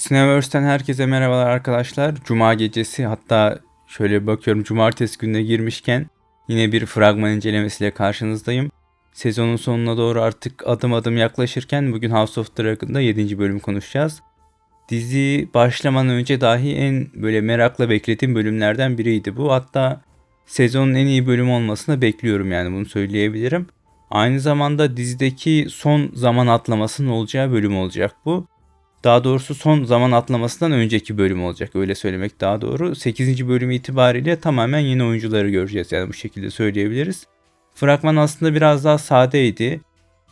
Cineverse'den herkese merhabalar arkadaşlar. Cuma gecesi hatta şöyle bakıyorum cumartesi gününe girmişken yine bir fragman incelemesiyle karşınızdayım. Sezonun sonuna doğru artık adım adım yaklaşırken bugün House of Dragon'da 7. bölüm konuşacağız. Dizi başlamadan önce dahi en böyle merakla beklediğim bölümlerden biriydi bu. Hatta sezonun en iyi bölüm olmasını bekliyorum yani bunu söyleyebilirim. Aynı zamanda dizideki son zaman atlamasının olacağı bölüm olacak bu. Daha doğrusu son zaman atlamasından önceki bölüm olacak öyle söylemek daha doğru. 8. bölüm itibariyle tamamen yeni oyuncuları göreceğiz yani bu şekilde söyleyebiliriz. Fragman aslında biraz daha sadeydi.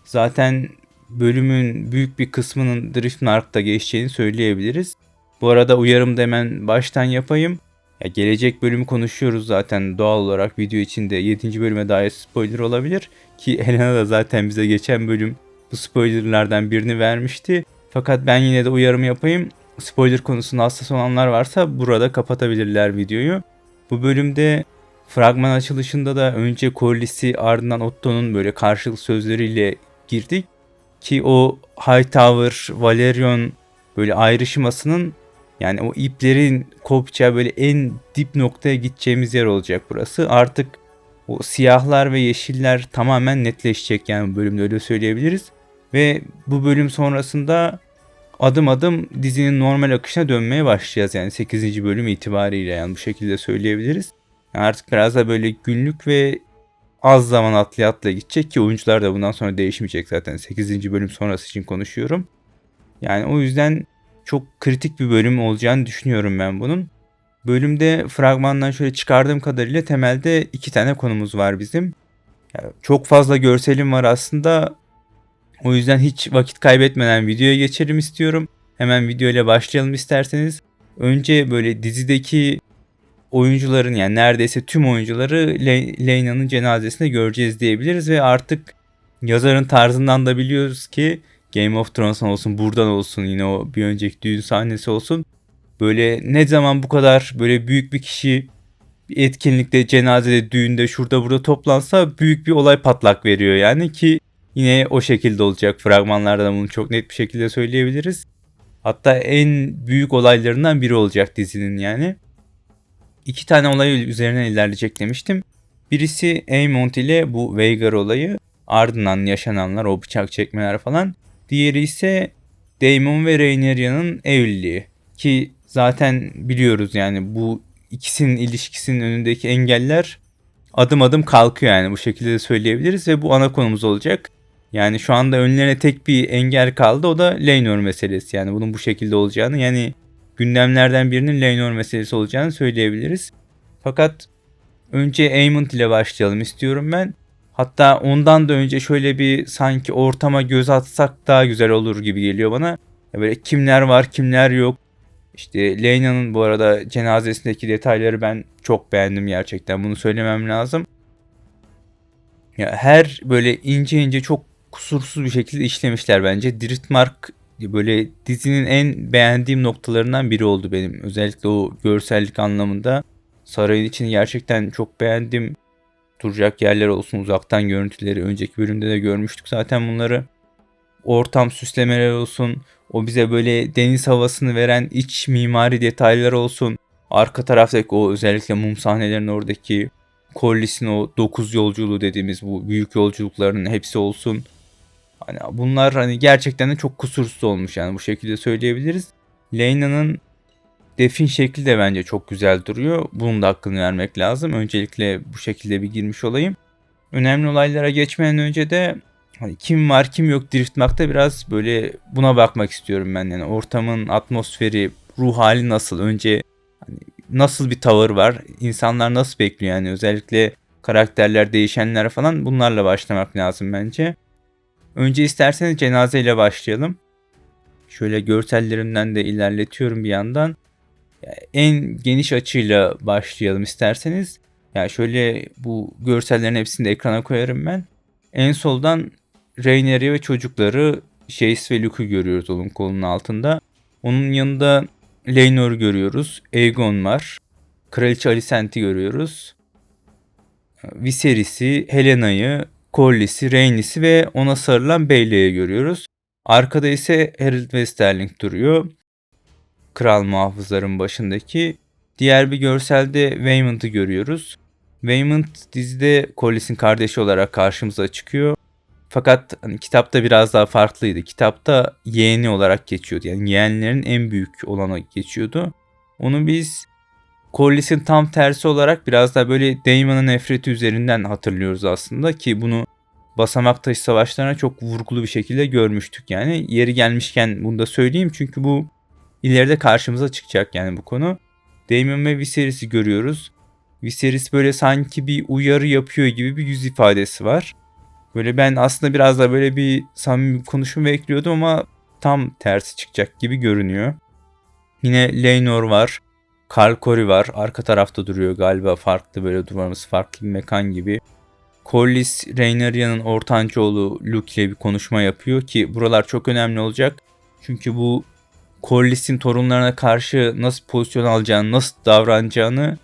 Zaten bölümün büyük bir kısmının Driftmark'ta geçeceğini söyleyebiliriz. Bu arada uyarım da hemen baştan yapayım. Ya gelecek bölümü konuşuyoruz zaten doğal olarak video içinde 7. bölüme dair spoiler olabilir. Ki Helena da zaten bize geçen bölüm bu spoilerlardan birini vermişti. Fakat ben yine de uyarımı yapayım. Spoiler konusunda hassas olanlar varsa burada kapatabilirler videoyu. Bu bölümde fragman açılışında da önce Corliss'i ardından Otto'nun böyle karşılık sözleriyle girdik. Ki o Hightower, Valerion böyle ayrışmasının yani o iplerin kopacağı böyle en dip noktaya gideceğimiz yer olacak burası. Artık o siyahlar ve yeşiller tamamen netleşecek yani bu bölümde öyle söyleyebiliriz. Ve bu bölüm sonrasında adım adım dizinin normal akışına dönmeye başlayacağız yani 8. bölüm itibariyle yani bu şekilde söyleyebiliriz. Yani artık biraz da böyle günlük ve az zaman atlaya atlaya gidecek ki oyuncular da bundan sonra değişmeyecek zaten 8. bölüm sonrası için konuşuyorum. Yani o yüzden çok kritik bir bölüm olacağını düşünüyorum ben bunun. Bölümde fragmandan şöyle çıkardığım kadarıyla temelde iki tane konumuz var bizim. Yani çok fazla görselim var aslında o yüzden hiç vakit kaybetmeden videoya geçelim istiyorum. Hemen video ile başlayalım isterseniz. Önce böyle dizideki oyuncuların yani neredeyse tüm oyuncuları Le- Leyna'nın cenazesinde göreceğiz diyebiliriz ve artık yazarın tarzından da biliyoruz ki Game of Thrones'tan olsun buradan olsun yine o bir önceki düğün sahnesi olsun. Böyle ne zaman bu kadar böyle büyük bir kişi bir etkinlikte, cenazede, düğünde, şurada burada toplansa büyük bir olay patlak veriyor yani ki Yine o şekilde olacak. Fragmanlarda bunu çok net bir şekilde söyleyebiliriz. Hatta en büyük olaylarından biri olacak dizinin yani. İki tane olay üzerine ilerleyecek demiştim. Birisi Aemond ile bu Veigar olayı. Ardından yaşananlar, o bıçak çekmeler falan. Diğeri ise Daemon ve Rhaenyra'nın evliliği. Ki zaten biliyoruz yani bu ikisinin ilişkisinin önündeki engeller adım adım kalkıyor yani bu şekilde de söyleyebiliriz ve bu ana konumuz olacak. Yani şu anda önlerine tek bir engel kaldı o da Laynor meselesi. Yani bunun bu şekilde olacağını yani gündemlerden birinin Laynor meselesi olacağını söyleyebiliriz. Fakat önce Aemond ile başlayalım istiyorum ben. Hatta ondan da önce şöyle bir sanki ortama göz atsak daha güzel olur gibi geliyor bana. Böyle kimler var kimler yok. İşte Leyna'nın bu arada cenazesindeki detayları ben çok beğendim gerçekten. Bunu söylemem lazım. Ya her böyle ince ince çok kusursuz bir şekilde işlemişler bence. Driftmark böyle dizinin en beğendiğim noktalarından biri oldu benim. Özellikle o görsellik anlamında. Sarayın içini gerçekten çok beğendim. Duracak yerler olsun, uzaktan görüntüleri önceki bölümde de görmüştük zaten bunları. Ortam süslemeler olsun, o bize böyle deniz havasını veren iç mimari detaylar olsun. Arka taraftaki o özellikle mum sahnelerinin oradaki Collis'in o 9 yolculuğu dediğimiz bu büyük yolculuklarının hepsi olsun. Hani bunlar hani gerçekten de çok kusursuz olmuş yani bu şekilde söyleyebiliriz. Leyna'nın defin şekli de bence çok güzel duruyor. Bunun da hakkını vermek lazım. Öncelikle bu şekilde bir girmiş olayım. Önemli olaylara geçmeden önce de hani kim var kim yok Driftmark'ta biraz böyle buna bakmak istiyorum ben. Yani ortamın atmosferi, ruh hali nasıl? Önce hani nasıl bir tavır var? İnsanlar nasıl bekliyor yani özellikle karakterler değişenler falan bunlarla başlamak lazım bence. Önce isterseniz cenazeyle başlayalım. Şöyle görsellerinden de ilerletiyorum bir yandan. En geniş açıyla başlayalım isterseniz. Yani şöyle bu görsellerin hepsini de ekrana koyarım ben. En soldan Rhaenyra ve çocukları Jace ve Luke'u görüyoruz onun kolunun altında. Onun yanında Laenor'u görüyoruz. Aegon var. Kraliçe Alicent'i görüyoruz. Viserys'i, Helena'yı, Corliss'i, Rhaenys'i ve ona sarılan Bailey'i görüyoruz. Arkada ise Harold Westerling duruyor. kral muhafızların başındaki. Diğer bir görselde Waymond'ı görüyoruz. Waymond dizide Collis'in kardeşi olarak karşımıza çıkıyor. Fakat hani, kitapta biraz daha farklıydı. Kitapta yeğeni olarak geçiyordu. Yani yeğenlerin en büyük olana geçiyordu. Onu biz Collis'in tam tersi olarak biraz daha böyle Daemon'ın nefreti üzerinden hatırlıyoruz aslında ki bunu basamak taşı savaşlarına çok vurgulu bir şekilde görmüştük yani. Yeri gelmişken bunu da söyleyeyim çünkü bu ileride karşımıza çıkacak yani bu konu. Daemon ve Viserys'i görüyoruz. Viserys böyle sanki bir uyarı yapıyor gibi bir yüz ifadesi var. Böyle ben aslında biraz da böyle bir samimi bir konuşma bekliyordum ama tam tersi çıkacak gibi görünüyor. Yine Laenor var. Karl Corey var. Arka tarafta duruyor galiba farklı böyle duvarımız farklı bir mekan gibi. Collis Rhaenyra'nın ortanca oğlu Luke ile bir konuşma yapıyor ki buralar çok önemli olacak. Çünkü bu Collis'in torunlarına karşı nasıl pozisyon alacağını, nasıl davranacağını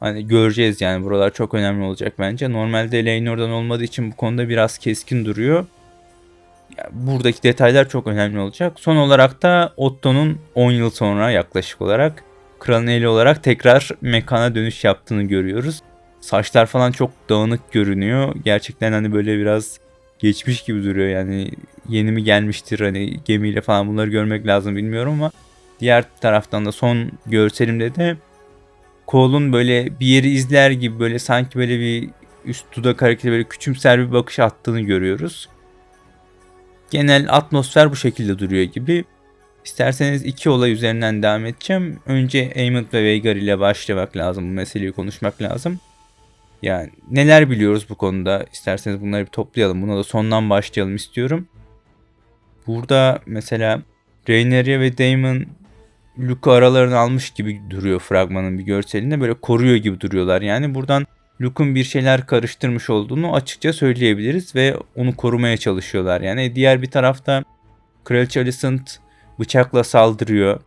hani göreceğiz yani buralar çok önemli olacak bence. Normalde Laenor'dan olmadığı için bu konuda biraz keskin duruyor. Yani buradaki detaylar çok önemli olacak. Son olarak da Otto'nun 10 yıl sonra yaklaşık olarak kralın eli olarak tekrar mekana dönüş yaptığını görüyoruz. Saçlar falan çok dağınık görünüyor. Gerçekten hani böyle biraz geçmiş gibi duruyor yani yeni mi gelmiştir hani gemiyle falan bunları görmek lazım bilmiyorum ama diğer taraftan da son görselimde de Cole'un böyle bir yeri izler gibi böyle sanki böyle bir üst dudak hareketi böyle küçümser bir bakış attığını görüyoruz. Genel atmosfer bu şekilde duruyor gibi. İsterseniz iki olay üzerinden devam edeceğim. Önce Aemond ve Veigar ile başlamak lazım. Bu meseleyi konuşmak lazım. Yani neler biliyoruz bu konuda? İsterseniz bunları bir toplayalım. Buna da sondan başlayalım istiyorum. Burada mesela Rhaenyra ve Daemon Luke'u aralarını almış gibi duruyor fragmanın bir görselinde. Böyle koruyor gibi duruyorlar. Yani buradan Luke'un bir şeyler karıştırmış olduğunu açıkça söyleyebiliriz ve onu korumaya çalışıyorlar. Yani diğer bir tarafta Kraliçe Alicent bıçakla saldırıyor.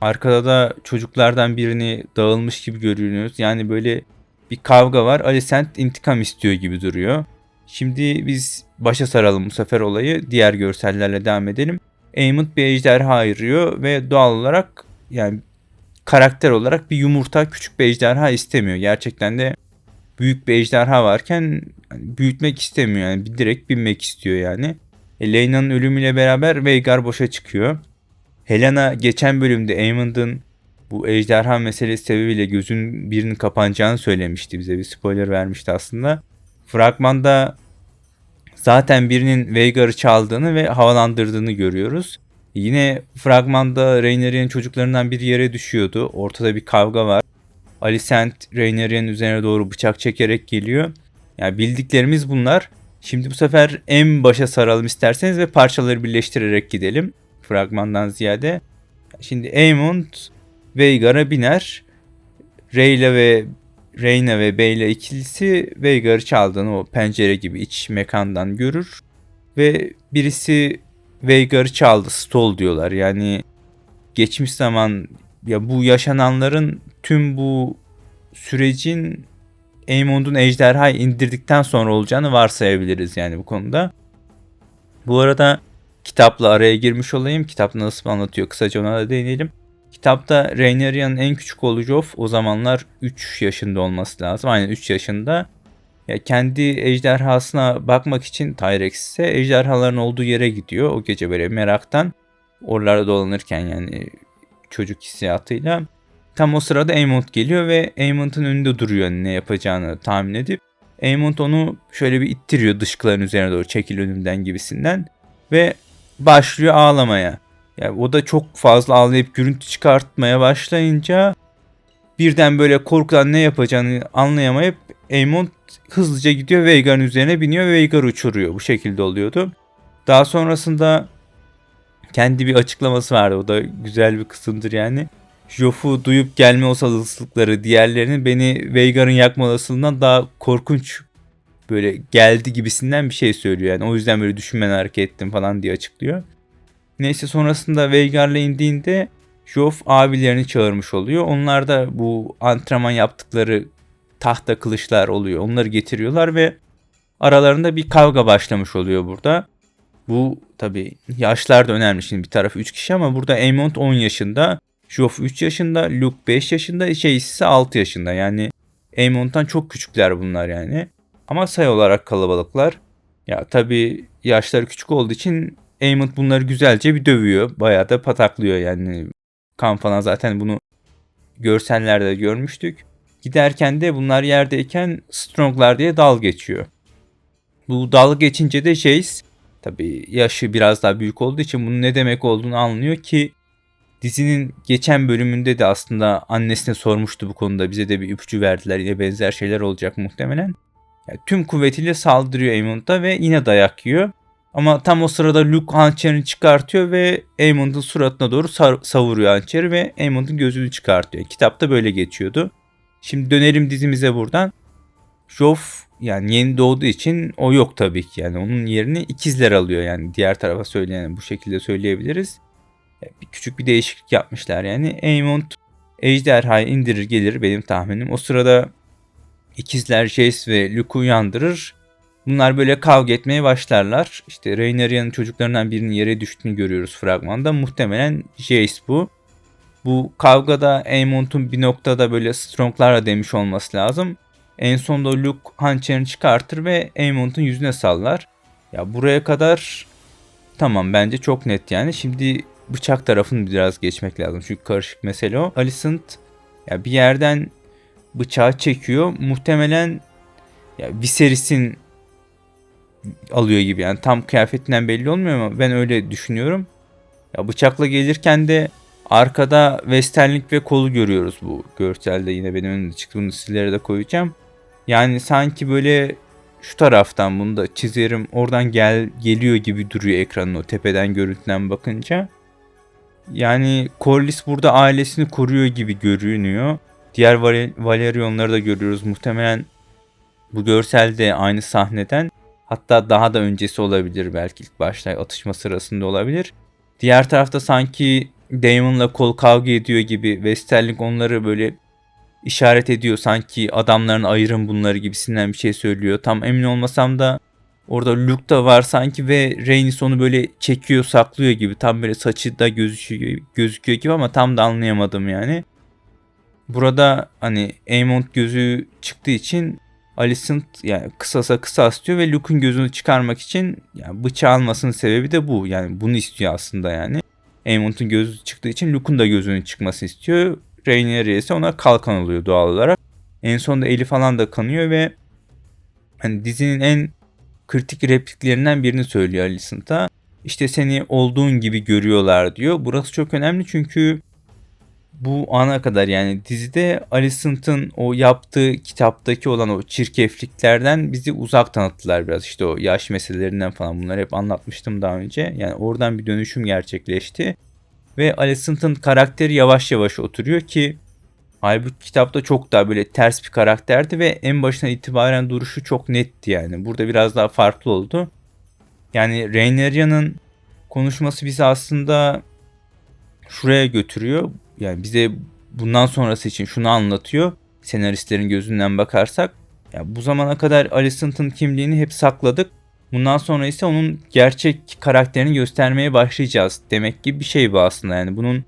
Arkada da çocuklardan birini dağılmış gibi görünüyoruz. Yani böyle bir kavga var. Alicent intikam istiyor gibi duruyor. Şimdi biz başa saralım bu sefer olayı. Diğer görsellerle devam edelim. Aemond bir ejderha ayırıyor ve doğal olarak yani karakter olarak bir yumurta küçük bir ejderha istemiyor. Gerçekten de büyük bir ejderha varken hani büyütmek istemiyor yani direkt binmek istiyor yani. E, Leyna'nın ölümüyle beraber Veigar boşa çıkıyor. Helena geçen bölümde Aemond'un bu ejderha meselesi sebebiyle gözün birinin kapanacağını söylemişti bize bir spoiler vermişti aslında. Fragmanda zaten birinin Veigar'ı çaldığını ve havalandırdığını görüyoruz. Yine fragmanda Rhaenyra'nın çocuklarından biri yere düşüyordu. Ortada bir kavga var. Alicent Rhaenyra'nın üzerine doğru bıçak çekerek geliyor. Yani bildiklerimiz bunlar. Şimdi bu sefer en başa saralım isterseniz ve parçaları birleştirerek gidelim. Fragmandan ziyade. Şimdi Aemond Veigar'a biner. Reyla ve Reyna ve Beyla ikilisi Veigar'ı çaldığını o pencere gibi iç mekandan görür. Ve birisi Veigar'ı çaldı stol diyorlar. Yani geçmiş zaman ya bu yaşananların tüm bu sürecin Aemond'un ejderhayı indirdikten sonra olacağını varsayabiliriz yani bu konuda. Bu arada kitapla araya girmiş olayım. Kitap nasıl anlatıyor kısaca ona da değinelim. Kitapta Rhaenyra'nın en küçük oğlu Joff o zamanlar 3 yaşında olması lazım. Aynen 3 yaşında. Ya kendi ejderhasına bakmak için Tyrex ise ejderhaların olduğu yere gidiyor. O gece böyle meraktan oralarda dolanırken yani çocuk hissiyatıyla. Tam o sırada Aemond geliyor ve Aemond'un önünde duruyor ne yapacağını tahmin edip. Aemond onu şöyle bir ittiriyor dışkıların üzerine doğru çekil önümden gibisinden. Ve başlıyor ağlamaya. Yani o da çok fazla ağlayıp gürültü çıkartmaya başlayınca birden böyle korkudan ne yapacağını anlayamayıp Aemond hızlıca gidiyor Veigar'ın üzerine biniyor ve Veigar uçuruyor. Bu şekilde oluyordu. Daha sonrasında kendi bir açıklaması vardı. O da güzel bir kısımdır yani. Joff'u duyup gelme olasılıkları diğerlerinin beni Veigar'ın yakma olasılığından daha korkunç böyle geldi gibisinden bir şey söylüyor. Yani o yüzden böyle düşünmen hareket ettim falan diye açıklıyor. Neyse sonrasında Veigar'la indiğinde Joff abilerini çağırmış oluyor. Onlar da bu antrenman yaptıkları tahta kılıçlar oluyor. Onları getiriyorlar ve aralarında bir kavga başlamış oluyor burada. Bu tabi yaşlar da önemli. Şimdi bir taraf 3 kişi ama burada Aemond 10 yaşında. Joff 3 yaşında, Luke 5 yaşında, şey ise 6 yaşında. Yani Aemon'dan çok küçükler bunlar yani. Ama sayı olarak kalabalıklar. Ya tabii yaşları küçük olduğu için Aemon bunları güzelce bir dövüyor. Bayağı da pataklıyor yani. Kan falan zaten bunu görsellerde görmüştük. Giderken de bunlar yerdeyken Stronglar diye dal geçiyor. Bu dal geçince de Jace tabi yaşı biraz daha büyük olduğu için bunun ne demek olduğunu anlıyor ki dizinin geçen bölümünde de aslında annesine sormuştu bu konuda. Bize de bir ipucu verdiler. Yine benzer şeyler olacak muhtemelen. Yani tüm kuvvetiyle saldırıyor Aemon'da ve yine dayak yiyor. Ama tam o sırada Luke hançerini çıkartıyor ve Aemon'un suratına doğru savuruyor hançeri ve Aemon'un gözünü çıkartıyor. Kitapta böyle geçiyordu. Şimdi dönelim dizimize buradan. Joff yani yeni doğduğu için o yok tabii ki. Yani onun yerini ikizler alıyor yani diğer tarafa söyleyen bu şekilde söyleyebiliriz. Bir küçük bir değişiklik yapmışlar yani. Aemon ejderhayı indirir gelir benim tahminim. O sırada ikizler Jace ve Luke'u uyandırır. Bunlar böyle kavga etmeye başlarlar. İşte Rhaenyra'nın çocuklarından birinin yere düştüğünü görüyoruz fragmanda. Muhtemelen Jace bu. Bu kavgada Aemon'un bir noktada böyle stronglarla demiş olması lazım. En sonunda Luke hançerini çıkartır ve Aemon'un yüzüne sallar. Ya buraya kadar tamam bence çok net yani. Şimdi bıçak tarafını biraz geçmek lazım. Çünkü karışık mesele o. Alicent ya bir yerden bıçağı çekiyor. Muhtemelen ya Viserys'in alıyor gibi yani tam kıyafetinden belli olmuyor ama ben öyle düşünüyorum. Ya bıçakla gelirken de arkada Westerling ve kolu görüyoruz bu görselde yine benim önümde çıktı bunu sizlere de koyacağım. Yani sanki böyle şu taraftan bunu da çizerim oradan gel geliyor gibi duruyor ekranın o tepeden görüntüden bakınca. Yani Corlys burada ailesini koruyor gibi görünüyor. Diğer Valerionları da görüyoruz. Muhtemelen bu görselde aynı sahneden hatta daha da öncesi olabilir belki ilk başta atışma sırasında olabilir. Diğer tarafta sanki Damon'la kol kavga ediyor gibi Westerling onları böyle işaret ediyor sanki adamların ayırın bunları gibisinden bir şey söylüyor. Tam emin olmasam da orada Luke da var sanki ve Rhaenys onu böyle çekiyor saklıyor gibi. Tam böyle saçı da gözüküyor, gözüküyor gibi ama tam da anlayamadım yani. Burada hani Aemond gözü çıktığı için Alicent yani kısasa kısas diyor ve Luke'un gözünü çıkarmak için yani bıçağı almasının sebebi de bu. Yani bunu istiyor aslında yani. Aemond'un gözü çıktığı için Luke'un da gözünün çıkması istiyor. Rhaenyra ise ona kalkan oluyor doğal olarak. En sonunda eli falan da kanıyor ve hani dizinin en kritik repliklerinden birini söylüyor Alicent'a. İşte seni olduğun gibi görüyorlar diyor. Burası çok önemli çünkü bu ana kadar yani dizide Alicent'ın o yaptığı kitaptaki olan o çirkefliklerden bizi uzak tanıttılar biraz. İşte o yaş meselelerinden falan bunları hep anlatmıştım daha önce. Yani oradan bir dönüşüm gerçekleşti. Ve Alicent'ın karakteri yavaş yavaş oturuyor ki halbuki kitapta çok daha böyle ters bir karakterdi ve en başına itibaren duruşu çok netti yani. Burada biraz daha farklı oldu. Yani Rhaenyara'nın konuşması bizi aslında şuraya götürüyor. Yani bize bundan sonrası için şunu anlatıyor. Senaristlerin gözünden bakarsak. Ya bu zamana kadar Alicent'ın kimliğini hep sakladık. Bundan sonra ise onun gerçek karakterini göstermeye başlayacağız demek gibi bir şey bu aslında. Yani bunun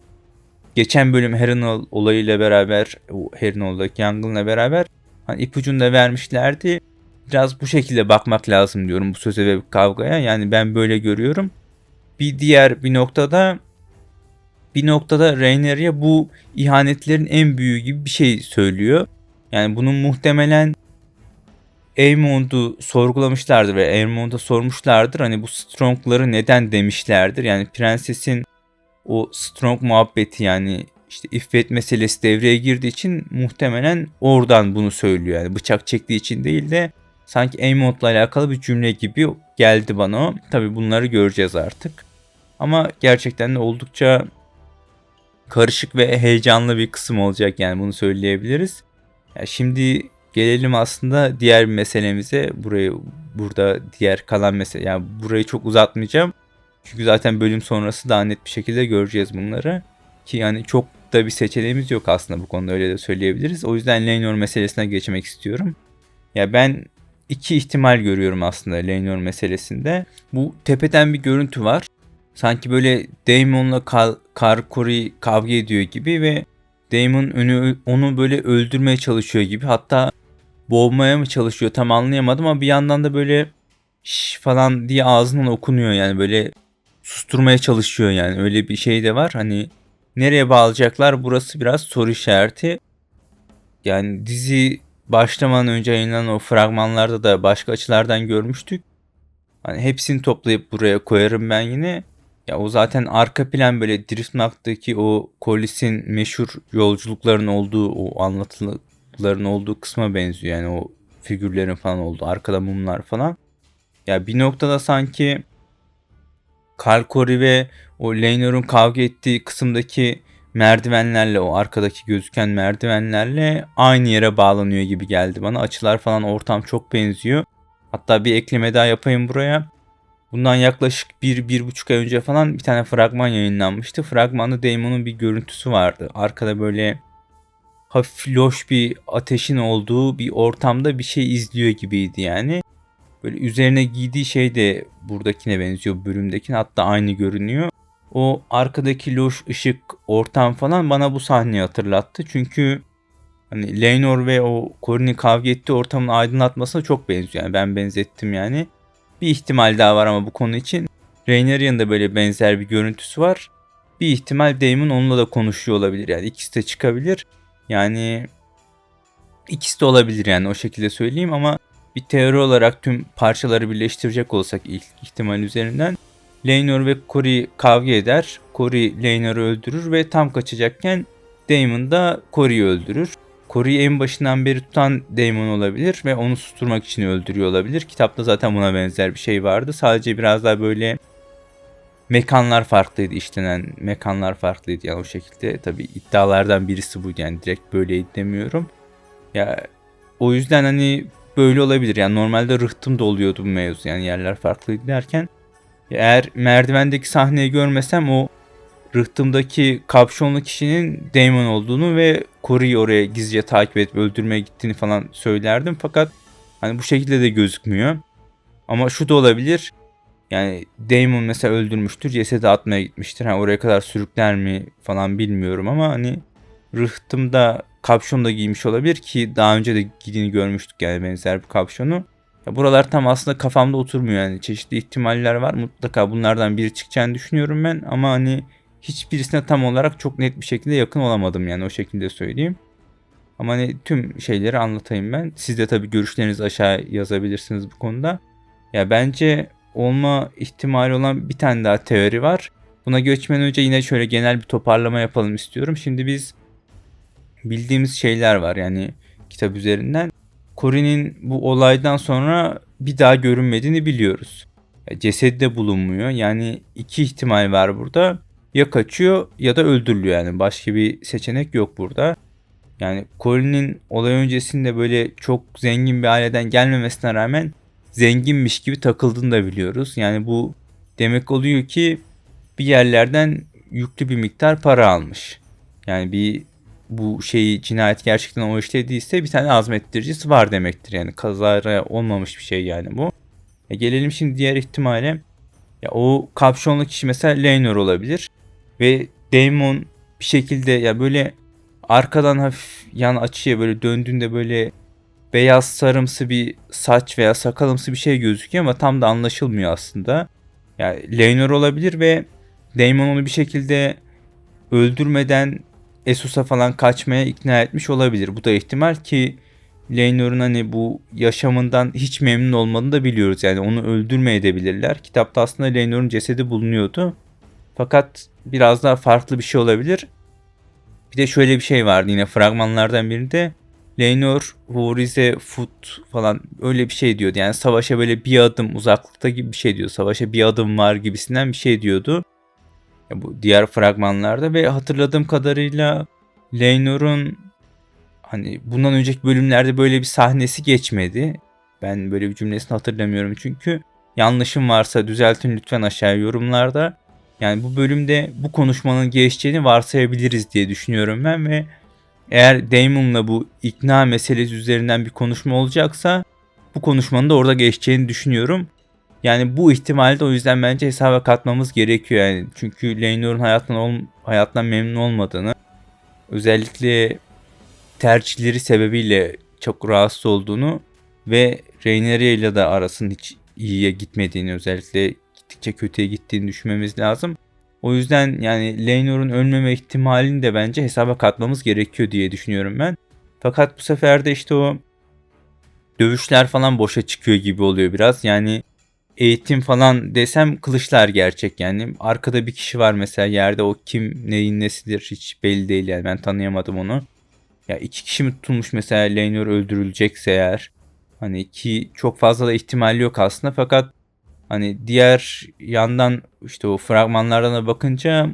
geçen bölüm Harrenhal olayıyla beraber, o Harrenhal'daki yangınla beraber hani ipucunu da vermişlerdi. Biraz bu şekilde bakmak lazım diyorum bu söze ve kavgaya. Yani ben böyle görüyorum. Bir diğer bir noktada bir noktada Rhaenyra bu ihanetlerin en büyüğü gibi bir şey söylüyor. Yani bunun muhtemelen Aemond'u sorgulamışlardır ve Aemond'a sormuşlardır. Hani bu Strong'ları neden demişlerdir. Yani prensesin o Strong muhabbeti yani işte iffet meselesi devreye girdiği için muhtemelen oradan bunu söylüyor. Yani bıçak çektiği için değil de sanki Aemond'la alakalı bir cümle gibi geldi bana. Tabi bunları göreceğiz artık. Ama gerçekten de oldukça karışık ve heyecanlı bir kısım olacak yani bunu söyleyebiliriz. Yani şimdi Gelelim aslında diğer meselemize. Burayı burada diğer kalan mesele yani burayı çok uzatmayacağım. Çünkü zaten bölüm sonrası daha net bir şekilde göreceğiz bunları. Ki yani çok da bir seçeneğimiz yok aslında bu konuda öyle de söyleyebiliriz. O yüzden Lenor meselesine geçmek istiyorum. Ya ben iki ihtimal görüyorum aslında Lenor meselesinde. Bu tepeden bir görüntü var. sanki böyle Damon'la Kar, Kar Corey kavga ediyor gibi ve Damon önü, onu böyle öldürmeye çalışıyor gibi. Hatta boğmaya mı çalışıyor tam anlayamadım ama bir yandan da böyle şş falan diye ağzından okunuyor yani böyle susturmaya çalışıyor yani öyle bir şey de var. Hani nereye bağlayacaklar burası biraz soru işareti. Yani dizi başlamadan önce yayınlanan o fragmanlarda da başka açılardan görmüştük. Hani hepsini toplayıp buraya koyarım ben yine. Ya o zaten arka plan böyle Driftmark'taki o Collis'in meşhur yolculukların olduğu o anlatıların olduğu kısma benziyor. Yani o figürlerin falan olduğu arkada mumlar falan. Ya bir noktada sanki Carl Corey ve o Leynor'un kavga ettiği kısımdaki merdivenlerle o arkadaki gözüken merdivenlerle aynı yere bağlanıyor gibi geldi bana. Açılar falan ortam çok benziyor. Hatta bir ekleme daha yapayım buraya. Bundan yaklaşık bir, bir buçuk ay önce falan bir tane fragman yayınlanmıştı. Fragmanda Damon'un bir görüntüsü vardı. Arkada böyle hafif loş bir ateşin olduğu bir ortamda bir şey izliyor gibiydi yani. Böyle üzerine giydiği şey de buradakine benziyor bölümdekine hatta aynı görünüyor. O arkadaki loş ışık ortam falan bana bu sahneyi hatırlattı. Çünkü hani Lenor ve o Corinne'in kavga ettiği ortamın aydınlatmasına çok benziyor. Yani ben benzettim yani. Bir ihtimal daha var ama bu konu için. Raineria'nın da böyle benzer bir görüntüsü var. Bir ihtimal Damon onunla da konuşuyor olabilir. Yani ikisi de çıkabilir. Yani ikisi de olabilir yani o şekilde söyleyeyim ama bir teori olarak tüm parçaları birleştirecek olsak ilk ihtimal üzerinden Laenor ve Corey kavga eder. Corey Laenor'u öldürür ve tam kaçacakken Daemon da Corey'i öldürür. Corey'i en başından beri tutan Daemon olabilir ve onu susturmak için öldürüyor olabilir. Kitapta zaten buna benzer bir şey vardı. Sadece biraz daha böyle mekanlar farklıydı işlenen mekanlar farklıydı yani o şekilde. Tabi iddialardan birisi bu yani direkt böyle demiyorum. Ya o yüzden hani böyle olabilir. Yani normalde rıhtım da oluyordu bu mevzu. Yani yerler farklıydı derken eğer merdivendeki sahneyi görmesem o rıhtımdaki kapşonlu kişinin Damon olduğunu ve Corey'i oraya gizlice takip edip öldürmeye gittiğini falan söylerdim. Fakat hani bu şekilde de gözükmüyor. Ama şu da olabilir. Yani Damon mesela öldürmüştür. Cesedi atmaya gitmiştir. Yani oraya kadar sürükler mi falan bilmiyorum ama hani rıhtımda kapşon da giymiş olabilir ki daha önce de giydiğini görmüştük yani benzer bir kapşonu. Ya buralar tam aslında kafamda oturmuyor yani çeşitli ihtimaller var. Mutlaka bunlardan biri çıkacağını düşünüyorum ben ama hani hiçbirisine tam olarak çok net bir şekilde yakın olamadım yani o şekilde söyleyeyim. Ama hani tüm şeyleri anlatayım ben. Siz de tabii görüşlerinizi aşağı yazabilirsiniz bu konuda. Ya bence olma ihtimali olan bir tane daha teori var. Buna geçmeden önce yine şöyle genel bir toparlama yapalım istiyorum. Şimdi biz bildiğimiz şeyler var yani kitap üzerinden. Corinne'in bu olaydan sonra bir daha görünmediğini biliyoruz. Cesedi de bulunmuyor. Yani iki ihtimal var burada. Ya kaçıyor ya da öldürülüyor yani. Başka bir seçenek yok burada. Yani Corinne'in olay öncesinde böyle çok zengin bir aileden gelmemesine rağmen zenginmiş gibi takıldığını da biliyoruz. Yani bu demek oluyor ki bir yerlerden yüklü bir miktar para almış. Yani bir bu şeyi cinayet gerçekten o işlediyse bir tane azmettiricisi var demektir. Yani kazara olmamış bir şey yani bu. E gelelim şimdi diğer ihtimale. Ya o kapşonlu kişi mesela Lenor olabilir. Ve Damon bir şekilde ya böyle arkadan hafif yan açıya böyle döndüğünde böyle beyaz sarımsı bir saç veya sakalımsı bir şey gözüküyor ama tam da anlaşılmıyor aslında. Yani Lenor olabilir ve Damon onu bir şekilde öldürmeden Esus'a falan kaçmaya ikna etmiş olabilir. Bu da ihtimal ki Leynor'un hani bu yaşamından hiç memnun olmadığını da biliyoruz. Yani onu öldürmeye edebilirler. Kitapta aslında Leynor'un cesedi bulunuyordu. Fakat biraz daha farklı bir şey olabilir. Bir de şöyle bir şey vardı yine fragmanlardan birinde. Leynor Who foot falan öyle bir şey diyordu. Yani savaşa böyle bir adım uzaklıkta gibi bir şey diyor. Savaşa bir adım var gibisinden bir şey diyordu bu diğer fragmanlarda ve hatırladığım kadarıyla Leynor'un hani bundan önceki bölümlerde böyle bir sahnesi geçmedi. Ben böyle bir cümlesini hatırlamıyorum çünkü. Yanlışım varsa düzeltin lütfen aşağı yorumlarda. Yani bu bölümde bu konuşmanın geçeceğini varsayabiliriz diye düşünüyorum ben ve eğer Damon'la bu ikna meselesi üzerinden bir konuşma olacaksa bu konuşmanın da orada geçeceğini düşünüyorum. Yani bu ihtimali de o yüzden bence hesaba katmamız gerekiyor yani. Çünkü Leynor'un hayatından, ol, hayattan memnun olmadığını özellikle tercihleri sebebiyle çok rahatsız olduğunu ve Rhaenyra ile de arasının hiç iyiye gitmediğini özellikle gittikçe kötüye gittiğini düşünmemiz lazım. O yüzden yani Leynor'un ölmeme ihtimalini de bence hesaba katmamız gerekiyor diye düşünüyorum ben. Fakat bu sefer de işte o dövüşler falan boşa çıkıyor gibi oluyor biraz. Yani eğitim falan desem kılıçlar gerçek yani. Arkada bir kişi var mesela yerde o kim neyin nesidir hiç belli değil yani ben tanıyamadım onu. Ya iki kişi mi tutulmuş mesela Laenor öldürülecekse eğer. Hani ki çok fazla da ihtimali yok aslında fakat hani diğer yandan işte o fragmanlardan da bakınca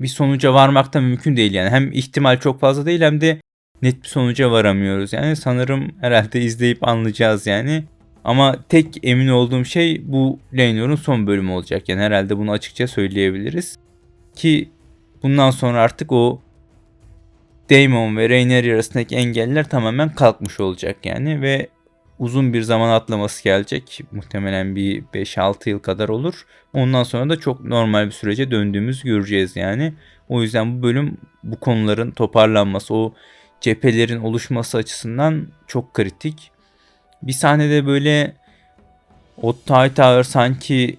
bir sonuca varmak da mümkün değil yani. Hem ihtimal çok fazla değil hem de net bir sonuca varamıyoruz. Yani sanırım herhalde izleyip anlayacağız yani. Ama tek emin olduğum şey bu Laenor'un son bölümü olacak. Yani herhalde bunu açıkça söyleyebiliriz. Ki bundan sonra artık o Daemon ve Rhaenyra arasındaki engeller tamamen kalkmış olacak yani ve uzun bir zaman atlaması gelecek. Muhtemelen bir 5-6 yıl kadar olur. Ondan sonra da çok normal bir sürece döndüğümüz göreceğiz yani. O yüzden bu bölüm bu konuların toparlanması, o cephelerin oluşması açısından çok kritik. Bir sahnede böyle Otto Hightower sanki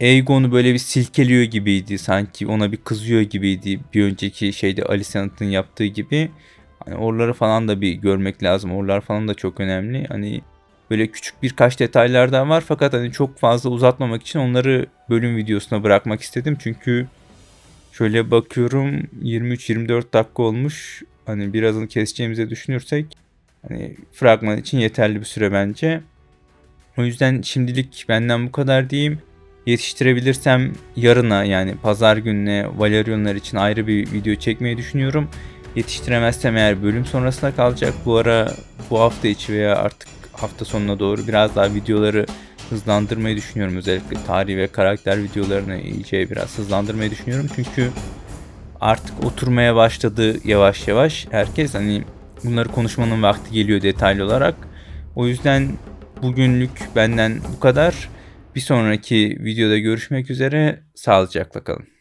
Aegon'u böyle bir silkeliyor gibiydi. Sanki ona bir kızıyor gibiydi. Bir önceki şeyde Alicent'ın yaptığı gibi. Hani oraları falan da bir görmek lazım. Oralar falan da çok önemli. Hani böyle küçük birkaç detaylardan var fakat hani çok fazla uzatmamak için onları bölüm videosuna bırakmak istedim. Çünkü şöyle bakıyorum 23-24 dakika olmuş. Hani birazını keseceğimize düşünürsek hani fragman için yeterli bir süre bence. O yüzden şimdilik benden bu kadar diyeyim. Yetiştirebilirsem yarına yani pazar gününe Valerionlar için ayrı bir video çekmeyi düşünüyorum. Yetiştiremezsem eğer bölüm sonrasında kalacak. Bu ara bu hafta içi veya artık hafta sonuna doğru biraz daha videoları hızlandırmayı düşünüyorum. Özellikle tarih ve karakter videolarını iyice biraz hızlandırmayı düşünüyorum. Çünkü artık oturmaya başladı yavaş yavaş. Herkes hani bunları konuşmanın vakti geliyor detaylı olarak. O yüzden bugünlük benden bu kadar. Bir sonraki videoda görüşmek üzere. Sağlıcakla kalın.